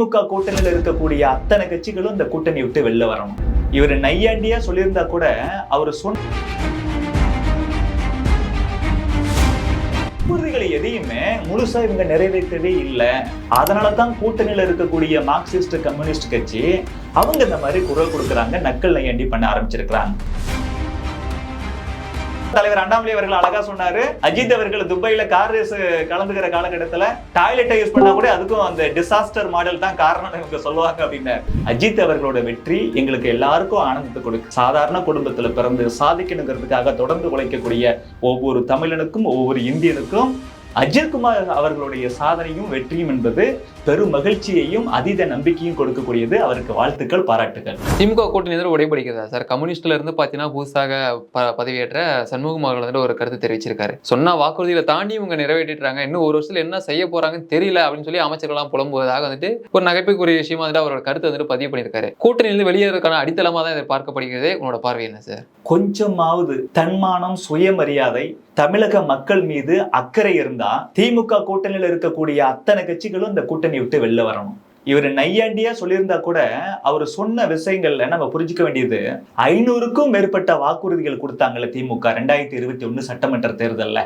திமுக கூட்டணியில் இருக்கக்கூடிய அத்தனை கட்சிகளும் இந்த கூட்டணி விட்டு வெளில வரணும். இவர் நையாண்டியா சொல்லியிருந்தா கூட அவர் சொன்ன வாக்குறுதிகளை எதையுமே முழுசா இவங்க நிறைவேற்றவே இல்லை. அதனால தான் கூட்டணியில் இருக்கக்கூடிய மார்க்சிஸ்ட் கம்யூனிஸ்ட் கட்சி அவங்க இந்த மாதிரி குரல் கொடுக்குறாங்க நக்கல் நையாண்டி பண்ண ஆரம்பிச்சிருக்கிறாங்க. தலைவர் அண்ணாமலை அவர்கள் அழகா சொன்னாரு. அஜித் அவர்கள் துபாயில கார் ரேஸ் கலந்துக்கிற காலகட்டத்துல டாய்லெட்டை யூஸ் பண்ணா கூட அதுக்கும் அந்த டிசாஸ்டர் மாடல் தான் காரணம் இவங்க சொல்லுவாங்க அப்படின்னு அஜித் அவர்களோட வெற்றி எங்களுக்கு எல்லாருக்கும் ஆனந்தத்தை கொடுக்கு. சாதாரண குடும்பத்துல பிறந்து சாதிக்கணுங்கிறதுக்காக தொடர்ந்து உழைக்கக்கூடிய ஒவ்வொரு தமிழனுக்கும் ஒவ்வொரு இந்தியனுக்கும் அஜித்குமார் அவர்களுடைய சாதனையும் வெற்றியும் என்பது பெரும் மகிழ்ச்சியையும் அதீத நம்பிக்கையும் கொடுக்கக்கூடியது அவருக்கு வாழ்த்துக்கள் பாராட்டுகள் திமுக கூட்டணி வந்து உடைபடிக்கிறதா சார் கம்யூனிஸ்ட்ல இருந்து பார்த்தீங்கன்னா புதுசாக பதவியேற்ற சண்முகம் அவர்கள் வந்து ஒரு கருத்து தெரிவிச்சிருக்காரு. சொன்ன வாக்குறுதிகளை தாண்டி இவங்க நிறைவேற்றிட்டாங்க. இன்னும் ஒரு வருஷத்துல என்ன செய்ய போறாங்கன்னு தெரியல அப்படின்னு சொல்லி அமைச்சர்கள்லாம் புலம்புவதாக வந்துட்டு ஒரு நகைப்புக்குரிய விஷயமா வந்துட்டு அவரோட கருத்தை வந்துட்டு பதிவு பண்ணியிருக்காரு. கூட்டணியிலிருந்து வெளியேறதுக்கான அடித்தளமா தான் இதை பார்க்கப்படுகிறது. உங்களோட பார்வை என்ன சார்? கொஞ்சமாவது தன்மானம் சுயமரியாதை தமிழக மக்கள் மீது அக்கறை இருந்தா திமுக கூட்டணியில் இருக்கக்கூடிய அத்தனை கட்சிகளும் இந்த கூட்டணி விட்டு வெளில வரணும். இவர் நையாண்டியா சொல்லியிருந்தா கூட அவர் சொன்ன விஷயங்கள்ல நம்ம புரிஞ்சுக்க வேண்டியது ஐநூறுக்கும் மேற்பட்ட வாக்குறுதிகள் கொடுத்தாங்கல்ல திமுக ரெண்டாயிரத்தி இருபத்தி ஒண்ணு சட்டமன்ற தேர்தல்ல.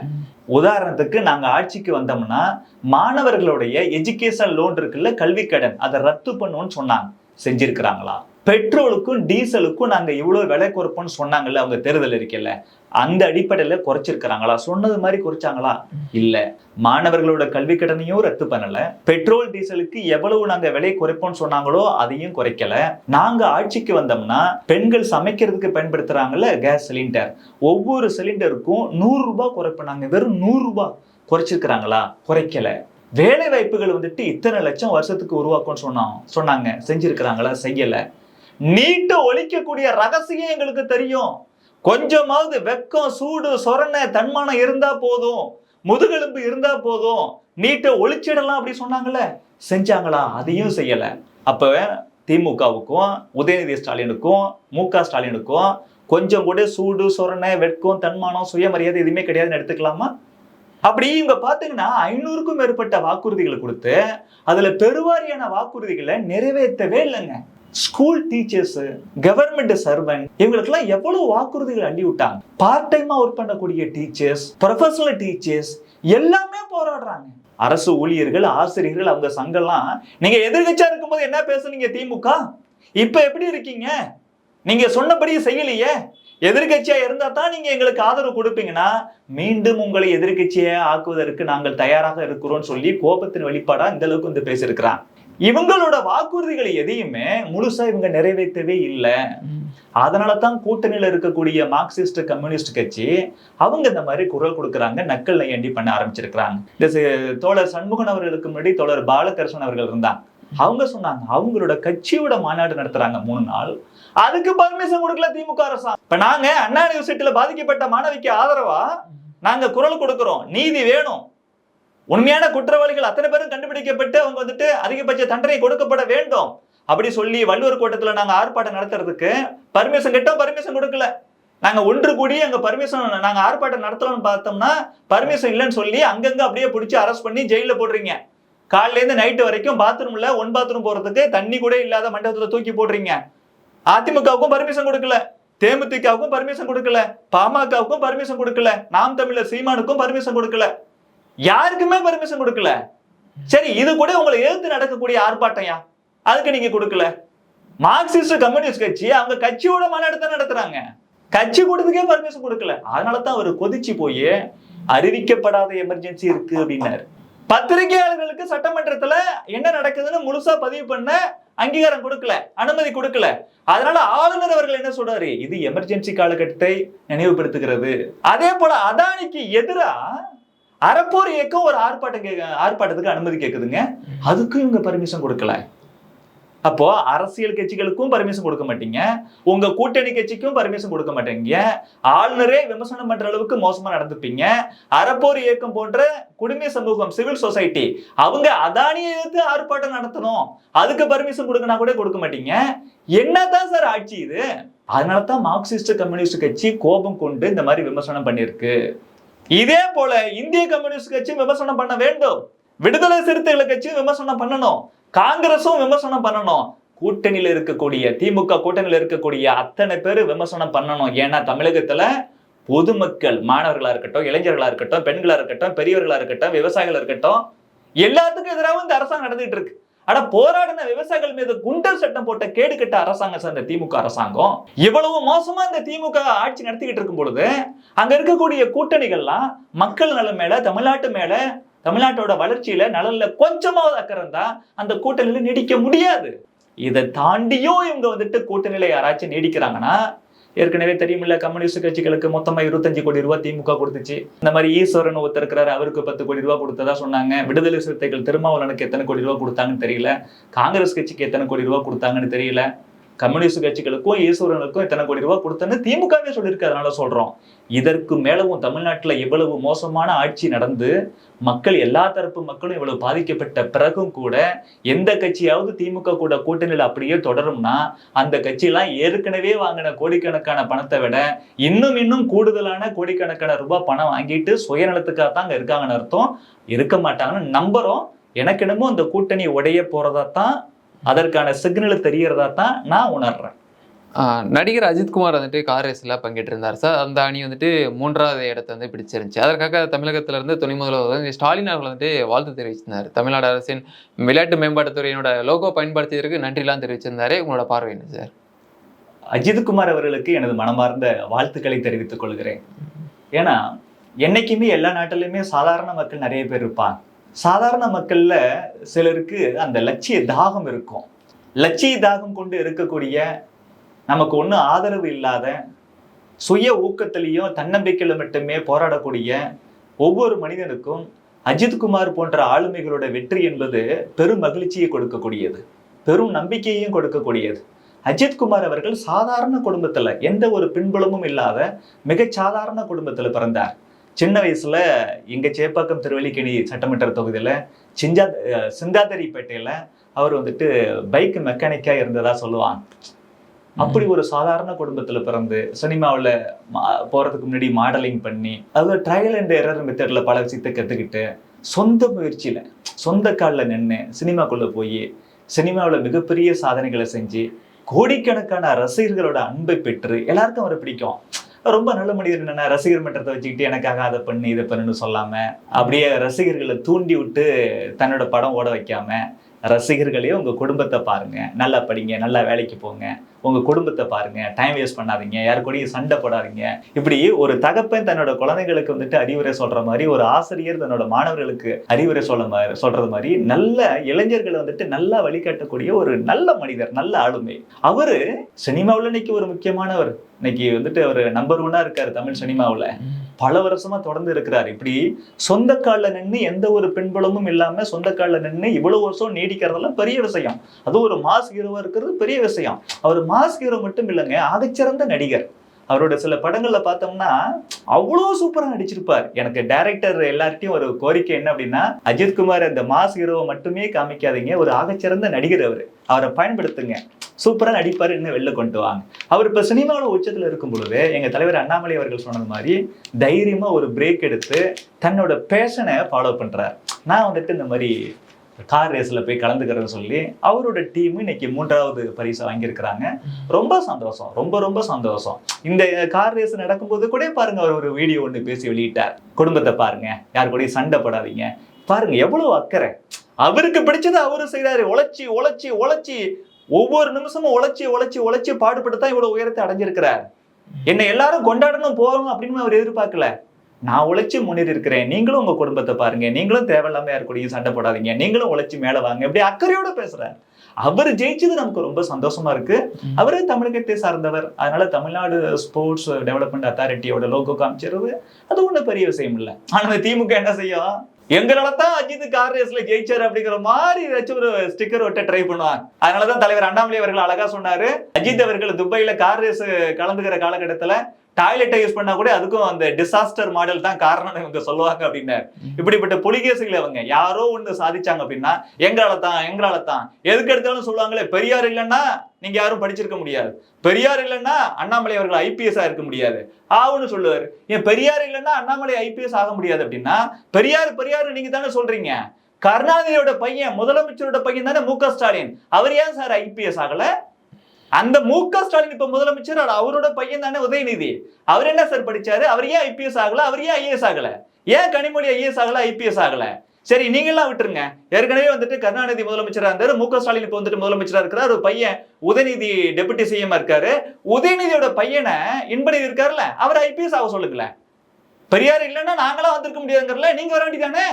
உதாரணத்துக்கு நாங்க ஆட்சிக்கு வந்தோம்னா மாணவர்களுடைய எஜுகேஷன் லோன் இருக்குல்ல கல்வி கடன் அதை ரத்து பண்ணுவோம்னு சொன்னாங்க. செஞ்சிருக்கிறாங்களா? பெட்ரோலுக்கும் டீசலுக்கும் நாங்கள் இவ்வளோ விலை குறைப்போம்னு சொன்னாங்கல்ல அவங்க தேர்தல் இருக்கல அந்த அடிப்படையில் குறைச்சிருக்கிறாங்களா? சொன்னது மாதிரி குறைச்சாங்களா? இல்லை. மாணவர்களோட கல்வி கடனையும் ரத்து பண்ணல. பெட்ரோல் டீசலுக்கு எவ்வளவு நாங்க விலை குறைப்போம்னு சொன்னாங்களோ அதையும் குறைக்கல. நாங்க ஆட்சிக்கு வந்தோம்னா பெண்கள் சமைக்கிறதுக்கு பயன்படுத்துறாங்கல்ல கேஸ் சிலிண்டர். ஒவ்வொரு சிலிண்டருக்கும் நூறு ரூபாய் குறைப்பினாங்க வெறும் நூறு ரூபாய் குறைச்சிருக்கிறாங்களா? குறைக்கல. வேலை வாய்ப்புகள் வந்துட்டு இத்தனை லட்சம் வருஷத்துக்கு உருவாக்கும்னு சொன்னோம் சொன்னாங்க. செஞ்சிருக்கிறாங்களா? செய்யலை. நீட்டு ஒழிக்கக்கூடிய ரகசியம் எங்களுக்கு தெரியும். கொஞ்சமாவது வெக்கம் சூடு சொரண தன்மானம் இருந்தா போதும். முதுகெலும்பு இருந்தா போதும். நீட்டை ஒழிச்சிடலாம் அப்படி சொன்னாங்கல்ல. செஞ்சாங்களா? அதையும் செய்யல. அப்ப திமுகவுக்கும் உதயநிதி ஸ்டாலினுக்கும் மு க ஸ்டாலினுக்கும் கொஞ்சம் கூட சூடு சொரணை வெட்கம் தன்மானம் சுயமரியாதை எதுவுமே கிடையாதுன்னு எடுத்துக்கலாமா? அப்படி இவங்க பார்த்தீங்கன்னா ஐநூறுக்கும் மேற்பட்ட வாக்குறுதிகளை கொடுத்து அதுல பெருவாரியான வாக்குறுதிகளை நிறைவேற்றவே இல்லைங்க. ஸ்கூல் டீச்சர்ஸ் கவர்மெண்ட் சர்வெண்ட் இவங்களுக்கெல்லாம் எவ்வளவு வாக்குறுதிகள் அள்ளி விட்டாங்க பார்ட் டைமா ஒர்க் பண்ணக்கூடிய டீச்சர்ஸ் ப்ரொஃபஷனல் டீச்சர்ஸ் எல்லாமே போராடுறாங்க. அரசு ஊழியர்கள் ஆசிரியர்கள் அவங்க சங்கம்லாம் நீங்க எதிர்கட்சியா இருக்கும்போது என்ன பேசுனீங்க திமுக? இப்ப எப்படி இருக்கீங்க? நீங்க சொன்னபடியே செய்யலையே. எதிர்கட்சியா இருந்தா தான் நீங்க எங்களுக்கு ஆதரவு கொடுப்பீங்கன்னா மீண்டும் உங்களை எதிர்கட்சியை ஆக்குவதற்கு நாங்கள் தயாராக இருக்கிறோம்னு சொல்லி கோபத்தின் வெளிப்பாடா இந்த அளவுக்கு வந்து பேசியிருக்கிறான் இவங்களோட வாக்குறுதிகளை எதையுமே முழுசா இவங்க நிறைவேற்றவே இல்லை. அதனால தான் கூட்டணியில இருக்கக்கூடிய மார்க்சிஸ்ட் கம்யூனிஸ்ட் கட்சி அவங்க இந்த மாதிரி குரல் கொடுக்குறாங்க நக்கல் நையண்டி பண்ண ஆரம்பிச்சிருக்கிறாங்க. இந்த தோழர் சண்முகன் அவர்களுக்கு முன்னாடி தோழர் பாலகர்ஷன் அவர்கள் இருந்தாங்க. அவங்க சொன்னாங்க அவங்களோட கட்சியோட மாநாடு நடத்துறாங்க மூணு நாள். அதுக்கு பர்மிஷன் கொடுக்கல திமுக அரசாங்கம். இப்ப நாங்க அண்ணா யூனிவர்சிட்டியில பாதிக்கப்பட்ட மாணவிக்கு ஆதரவா நாங்க குரல் கொடுக்கிறோம் நீதி வேணும். உண்மையான குற்றவாளிகள் அத்தனை பேரும் கண்டுபிடிக்கப்பட்டு அவங்க வந்துட்டு அதிகபட்ச தண்டனை கொடுக்கப்பட வேண்டும். அப்படி சொல்லி வள்ளுவர் கோட்டத்தில் நாங்கள் ஆர்ப்பாட்டம் நடத்துறதுக்கு பர்மிஷன் கேட்டோம் பர்மிஷன் கொடுக்கல. நாங்கள் ஒன்று கூடி அங்கே பர்மிஷன் நாங்கள் ஆர்ப்பாட்டம் நடத்தலாம்னு பார்த்தோம்னா பர்மிஷன் இல்லைன்னு சொல்லி அங்கங்கே அப்படியே பிடிச்சி அரெஸ்ட் பண்ணி ஜெயிலில் போடுறீங்க. காலையிலேருந்து நைட்டு வரைக்கும் பாத்ரூமில் ஒன் பாத்ரூம் போகிறதுக்கு தண்ணி கூட இல்லாத மண்டபத்தில் தூக்கி போடுறீங்க. அதிமுகவுக்கும் பர்மிஷன் கொடுக்கல. தேமுதிகவுக்கும் பர்மிஷன் கொடுக்கல. பாமகவுக்கும் பர்மிஷன் கொடுக்கல. நாம் தமிழர் சீமானுக்கும் பர்மிஷன் கொடுக்கல. யாருக்குமே பர்மிஷன் கொடுக்கல. சரி இது கூட உங்களை எதிர்த்து நடக்கக்கூடிய ஆர்ப்பாட்டம்யா அதுக்கு நீங்க கொடுக்கல. மார்க்சிஸ்ட் கம்யூனிஸ்ட் கட்சி அவங்க கட்சியோட மாநாடு நடத்துறாங்க. கட்சி கொடுத்ததுக்கே பர்மிஷன் கொடுக்கல. அதனால தான் அவர் கொதிச்சு போய் அறிவிக்கப்படாத எமர்ஜென்சி இருக்கு அப்படின்னாரு. பத்திரிகையாளர்களுக்கு சட்டமன்றத்துல என்ன நடக்குதுன்னு முழுசா பதிவு பண்ண அங்கீகாரம் கொடுக்கல அனுமதி கொடுக்கல. அதனால ஆளுநர் அவர்கள் என்ன சொல்றாரு? இது எமர்ஜென்சி காலகட்டத்தை நினைவுபடுத்துகிறது. அதே போல அதானிக்கு எதிரா அறப்போர் இயக்கம் ஒரு ஆர்ப்பாட்டம் கேக்க ஆர்ப்பாட்டத்துக்கு அனுமதி கேட்குதுங்க அதுக்கும் இவங்க பர்மிஷன் கொடுக்கல. அப்போ அரசியல் கட்சிகளுக்கும் பர்மிஷன் கொடுக்க மாட்டீங்க. உங்க கூட்டணி கட்சிக்கும் பர்மிஷன் கொடுக்க மாட்டீங்க. ஆளுநரே விமர்சனம் பண்ற அளவுக்கு மோசமா நடந்துப்பீங்க. அறப்போர் இயக்கம் போன்ற குடிமை சமூகம் சிவில் சொசைட்டி அவங்க அதானியை எதிர்த்து ஆர்ப்பாட்டம் நடத்தணும். அதுக்கு பர்மிஷன் கொடுக்கனா கூட கொடுக்க மாட்டீங்க. என்னதான் சார் ஆட்சி இது? அதனால தான் மார்க்சிஸ்ட் கம்யூனிஸ்ட் கட்சி கோபம் கொண்டு இந்த மாதிரி விமர்சனம் பண்ணியிருக்கு. இதே போல இந்திய கம்யூனிஸ்ட் கட்சி விமர்சனம் பண்ண வேண்டும். விடுதலை சிறுத்தைகள் கட்சி விமர்சனம் பண்ணணும். காங்கிரஸும் விமர்சனம் பண்ணணும். கூட்டணியில் இருக்கக்கூடிய திமுக கூட்டணியில் இருக்கக்கூடிய அத்தனை பேர் விமர்சனம் பண்ணணும். ஏன்னா தமிழகத்துல பொதுமக்கள் மாணவர்களா இருக்கட்டும் இளைஞர்களா இருக்கட்டும் பெண்களா இருக்கட்டும் பெரியவர்களா இருக்கட்டும் விவசாயிகளா இருக்கட்டும் எல்லாத்துக்கும் எதிராக இந்த அரசாங்கம் நடந்துட்டு இருக்கு. ஆனா போராடின விவசாயிகள் மீது குண்டர் சட்டம் போட்ட கேடு கட்ட அரசாங்கம் சார் இந்த திமுக அரசாங்கம். இவ்வளவு மோசமா இந்த திமுக ஆட்சி நடத்திக்கிட்டு இருக்கும் பொழுது அங்க இருக்கக்கூடிய கூட்டணிகள்லாம் மக்கள் நலம் மேல தமிழ்நாட்டு மேல தமிழ்நாட்டோட வளர்ச்சியில நலன்ல கொஞ்சமாவது அக்கறை இருந்தா அந்த கூட்டணியில நீடிக்க முடியாது. இதை தாண்டியும் இவங்க வந்துட்டு கூட்டணியில யாராச்சும் நீடிக்கிறாங்கன்னா ஏற்கனவே தெரியுமில்ல கம்யூனிஸ்ட் கட்சிகளுக்கு மொத்தமா இருபத்தஞ்சு கோடி ரூபாய் திமுக கொடுத்துச்சு. இந்த மாதிரி ஈஸ்வரன் ஒருத்தர் இருக்கிறாரு அவருக்கு பத்து கோடி ரூபா கொடுத்ததா சொன்னாங்க. விடுதலை சிறுத்தைகள் திருமாவளனுக்கு எத்தனை கோடி ரூபா கொடுத்தாங்கன்னு தெரியல. காங்கிரஸ் கட்சிக்கு எத்தனை கோடி ரூபா கொடுத்தாங்கன்னு தெரியல. கம்யூனிஸ்ட் கட்சிகளுக்கும் ஈஸ்வரனுக்கும் இத்தனை கோடி ரூபாய் கொடுத்தேன்னு திமுகவே சொல்லியிருக்கு. அதனால சொல்றோம். இதற்கு மேலவும் தமிழ்நாட்டில் இவ்வளவு மோசமான ஆட்சி நடந்து மக்கள் எல்லா தரப்பு மக்களும் இவ்வளவு பாதிக்கப்பட்ட பிறகும் கூட எந்த கட்சியாவது திமுக கூட கூட்டணியில் அப்படியே தொடரும்னா அந்த கட்சியெல்லாம் ஏற்கனவே வாங்கின கோடிக்கணக்கான பணத்தை விட இன்னும் இன்னும் கூடுதலான கோடிக்கணக்கான ரூபாய் பணம் வாங்கிட்டு சுயநலத்துக்காக தான் அங்கே இருக்காங்கன்னு அர்த்தம். இருக்க மாட்டாங்கன்னு நம்புறோம். எனக்கு என்னமோ அந்த கூட்டணி உடைய போறதா தான் அதற்கான சிக்னல் தெரியறதா தான் நான் உணர்றேன். நடிகர் அஜித்குமார் வந்துட்டு கார் ரேஸ்ல பங்கேற்று இருந்தார் சார். அந்த அணி வந்துட்டு மூன்றாவது இடத்தை வந்து பிடிச்சிருந்துச்சு. அதற்காக தமிழகத்துல இருந்து துணை முதல்வர் வந்து ஸ்டாலின் அவர்கள் வந்துட்டு வாழ்த்து தெரிவிச்சிருந்தார். தமிழ்நாடு அரசின் விளையாட்டு மேம்பாட்டுத்துறையினோட லோகோ பயன்படுத்தியதற்கு நன்றிலாம் தெரிவிச்சிருந்தாரு உங்களோட பார்வை என்ன சார்? அஜித்குமார் அவர்களுக்கு எனது மனமார்ந்த வாழ்த்துக்களை தெரிவித்துக் கொள்கிறேன். ஏன்னா என்னைக்குமே எல்லா நாட்டிலுமே சாதாரண மக்கள் நிறைய பேர் இருப்பாங்க. சாதாரண மக்களில் சிலருக்கு அந்த லட்சிய தாகம் இருக்கும். லட்சிய தாகம் கொண்டு இருக்கக்கூடிய நமக்கு ஒன்றும் ஆதரவு இல்லாத சுய ஊக்கத்திலையும் தன்னம்பிக்கையில் மட்டுமே போராடக்கூடிய ஒவ்வொரு மனிதனுக்கும் அஜித்குமார் போன்ற ஆளுமைகளோட வெற்றி என்பது பெரும் மகிழ்ச்சியை கொடுக்கக்கூடியது. பெரும் நம்பிக்கையையும் கொடுக்கக்கூடியது. அஜித்குமார் அவர்கள் சாதாரண குடும்பத்தில் எந்த ஒரு பின்புலமும் இல்லாத மிக சாதாரண குடும்பத்தில் பிறந்தார். சின்ன வயசுல எங்க சேப்பாக்கம் திருவல்லிக்கணி சட்டமன்ற தொகுதியில சிஞ்சா அஹ் அவர் வந்துட்டு பைக் மெக்கானிக்கா இருந்ததா சொல்லுவாங்க. அப்படி ஒரு சாதாரண குடும்பத்துல பிறந்து சினிமாவில் போறதுக்கு முன்னாடி மாடலிங் பண்ணி அதாவது ட்ரையல் அண்ட் எரர் மெத்தட்ல பல விஷயத்தை கத்துக்கிட்டு சொந்த முயற்சியில சொந்த காலில் நின்று சினிமாக்குள்ள போய் சினிமாவில் மிகப்பெரிய சாதனைகளை செஞ்சு கோடிக்கணக்கான ரசிகர்களோட அன்பை பெற்று எல்லாருக்கும் அவரை பிடிக்கும். ரொம்ப நல்ல மனிதர் என்னன்னா ரசிகர் மன்றத்தை வச்சுக்கிட்டு எனக்காக அதை பண்ணு இதை பண்ணுன்னு சொல்லாம அப்படியே ரசிகர்களை தூண்டி விட்டு தன்னோட படம் ஓட வைக்காம ரசிகர்களையும் உங்க குடும்பத்தை பாருங்க. நல்லா படிங்க நல்லா வேலைக்கு போங்க. உங்க குடும்பத்தை பாருங்க டைம் வேஸ்ட் பண்ணாதீங்க யாரு கூடயும் சண்டை போடாதீங்க. இப்படி ஒரு தகப்பன் தன்னோட குழந்தைகளுக்கு வந்துட்டு அறிவுரை சொல்ற மாதிரி ஒரு ஆசிரியர் தன்னோட மாணவர்களுக்கு அறிவுரை சொல்ல மாதிரி சொல்கிறது மாதிரி நல்ல இளைஞர்களை வந்துட்டு நல்லா வழிகாட்டக்கூடிய ஒரு நல்ல மனிதர் நல்ல ஆளுமை. அவரு சினிமாவுல இன்னைக்கு ஒரு முக்கியமானவர். இன்னைக்கு வந்துட்டு அவர் நம்பர் ஒன்னா இருக்காரு தமிழ் சினிமாவுல. பல வருஷமா தொடர்ந்து இருக்கிறார். இப்படி சொந்த கால்ல நின்று எந்த ஒரு பின்புலமும் இல்லாம சொந்த காலில் நின்று இவ்வளவு வருஷம் நீடிக்கிறதெல்லாம் பெரிய விஷயம். அதுவும் ஒரு மாஸ் ஹீரோவா இருக்கிறது பெரிய விஷயம். அவர் மாஸ் ஹீரோ மட்டும் இல்லைங்க ஆகச்சிறந்த நடிகர். அவரோட சில படங்கள்ல பார்த்தோம்னா அவ்வளோ சூப்பரா நடிச்சிருப்பார். எனக்கு டைரக்டர் எல்லார்ட்டையும் ஒரு கோரிக்கை என்ன அப்படின்னா அஜித்குமார் அந்த மாஸ் ஹீரோவை மட்டுமே காமிக்காதீங்க. ஒரு ஆகச்சிறந்த நடிகர் அவர். அவரை பயன்படுத்துங்க. சூப்பரா நடிப்பார் இன்னும் வெளில கொண்டு வாங்க. அவர் இப்ப சினிமாவோட உச்சத்துல இருக்கும் பொழுது எங்க தலைவர் அண்ணாமலை அவர்கள் சொன்னது மாதிரி தைரியமா ஒரு பிரேக் எடுத்து தன்னோட பேஷனை ஃபாலோ பண்றார். நான் வந்துட்டு இந்த மாதிரி கார் ரேஸில் போய் கலந்துக்கிறேன்னு சொல்லி அவரோட டீம் இன்னைக்கு மூன்றாவது பரிசை வாங்கியிருக்கிறாங்க. ரொம்ப சந்தோஷம். ரொம்ப ரொம்ப சந்தோஷம். இந்த கார் ரேஸ் நடக்கும்போது கூட பாருங்க அவர் ஒரு வீடியோ ஒன்று பேசி வெளியிட்டார். குடும்பத்தை பாருங்க. யார் கூடயும் சண்டை போடாதீங்க. பாருங்க எவ்வளவு அக்கறை. அவருக்கு பிடிச்சதை அவரு செய்கிறாரு உழைச்சி உழைச்சி உழைச்சி ஒவ்வொரு நிமிஷமும் உழைச்சி உழைச்சி உழைச்சி பாடுபட்டு தான் இவ்வளவு உயரத்தை அடைஞ்சிருக்கிறார். என்னை எல்லாரும் கொண்டாடணும் போகணும் அப்படின்னு அவர் எதிர்பார்க்கல. நான் உழைச்சி முன்னேறி இருக்கிறேன். நீங்களும் உங்க குடும்பத்தை பாருங்க. நீங்களும் தேவையில்லாம யார் கூடயும் சண்டை போடாதீங்க. நீங்களும் உழைச்சி மேல வாங்க. இப்படி அக்கறையோட பேசுறாரு. அவர் ஜெயிச்சது நமக்கு ரொம்ப சந்தோஷமா இருக்கு. அவரு தமிழகத்தை சார்ந்தவர். அதனால தமிழ்நாடு ஸ்போர்ட்ஸ் டெவலப்மெண்ட் அத்தாரிட்டியோட லோகோ காமிச்சிருது அது ஒண்ணும் பெரிய விஷயம் இல்ல. ஆனா திமுக என்ன செய்யும்? எங்களால தான் அஜித் கார் ரேஸ்ல ஜெயிச்சாரு அப்படிங்கிற மாதிரி ஏதாச்சும் ஒரு ஸ்டிக்கர் ஒட்ட ட்ரை பண்ணுவாங்க. அதனாலதான் தலைவர் அண்ணாமலை அவர்கள் அழகா சொன்னாரு. அஜித் அவர்கள் துபாயில கார் ரேஸ் கலந்துக்கிற காலகட்டத்துல டாய்லெட்டை யூஸ் பண்ணா கூட அதுக்கும் அந்த டிசாஸ்டர் மாடல் தான் காரணம் இவங்க சொல்லுவாங்க அப்படின்னாரு இப்படிப்பட்ட புலிகேசிகள் அவங்க யாரோ ஒண்ணு சாதிச்சாங்க அப்படின்னா எங்களால தான் எங்களால தான். எதுக்கு எடுத்தாலும் சொல்லுவாங்களே பெரியார் இல்லைன்னா நீங்க யாரும் படிச்சிருக்க முடியாது. பெரியார் இல்லைன்னா அண்ணாமலை அவர்கள் ஐபிஎஸ் இருக்க முடியாது. ஆவுன்னு சொல்லுவாரு. ஏன் பெரியார் இல்லைன்னா அண்ணாமலை ஐபிஎஸ் ஆக முடியாது அப்படின்னா பெரியார் பெரியார் நீங்க தானே சொல்றீங்க. கருணாநிதியோட பையன் முதலமைச்சரோட பையன் தானே மு க ஸ்டாலின். அவர் ஏன் சார் ஐபிஎஸ் ஆகல? அந்த மு க ஸ்டாலின் இப்ப முதலமைச்சர் அவரோட பையன் தானே உதயநிதி. அவர் என்ன சார் படிச்சாரு? அவர் ஏன் ஐபிஎஸ் ஆகல? அவர் ஏன் ஐஏஎஸ் ஆகல? ஏன் கனிமொழி ஐஏஎஸ் ஆகல? ஐபிஎஸ் ஆகல. சரி நீங்க எல்லாம் விட்டுருங்க. ஏற்கனவே வந்துட்டு கருணாநிதி முதலமைச்சரா இருந்தாரு. மு க ஸ்டாலின் இப்ப வந்துட்டு முதலமைச்சரா இருக்கிறார். ஒரு பையன் உதயநிதி டெபுட்டி சிஎம் இருக்காரு. உதயநிதியோட பையனை இன்படி இருக்காருல்ல அவர் ஐபிஎஸ் ஆக சொல்லுங்களேன். பெரியார் இல்லைன்னா நாங்களாம் வந்திருக்க முடியாதுங்கிறல நீங்க வர வேண்டியதானே?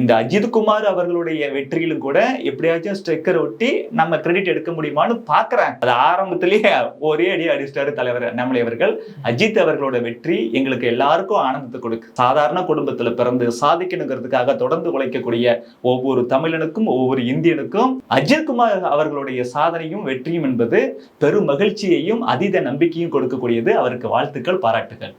இந்த அஜித் குமார் அவர்களுடைய வெற்றியிலும் கூட எப்படியாச்சும் ஸ்ட்ரெக்கர் ஒட்டி நம்ம கிரெடிட் எடுக்க முடியுமான்னு பாக்குறேன். அது ஆரம்பத்திலேயே ஒரே அடி அடிச்சிட்டாரு தலைவர் நம்மளை அவர்கள். அஜித் அவர்களோட வெற்றி எங்களுக்கு எல்லாருக்கும் ஆனந்தத்தை கொடுக்கு. சாதாரண குடும்பத்துல பிறந்து சாதிக்கணுங்கிறதுக்காக தொடர்ந்து உழைக்கக்கூடிய ஒவ்வொரு தமிழனுக்கும் ஒவ்வொரு இந்தியனுக்கும் அஜித் குமார் அவர்களுடைய சாதனையும் வெற்றியும் என்பது பெரும் மகிழ்ச்சியையும் அதீத நம்பிக்கையும் கொடுக்கக்கூடியது அவருக்கு வாழ்த்துக்கள் பாராட்டுகள்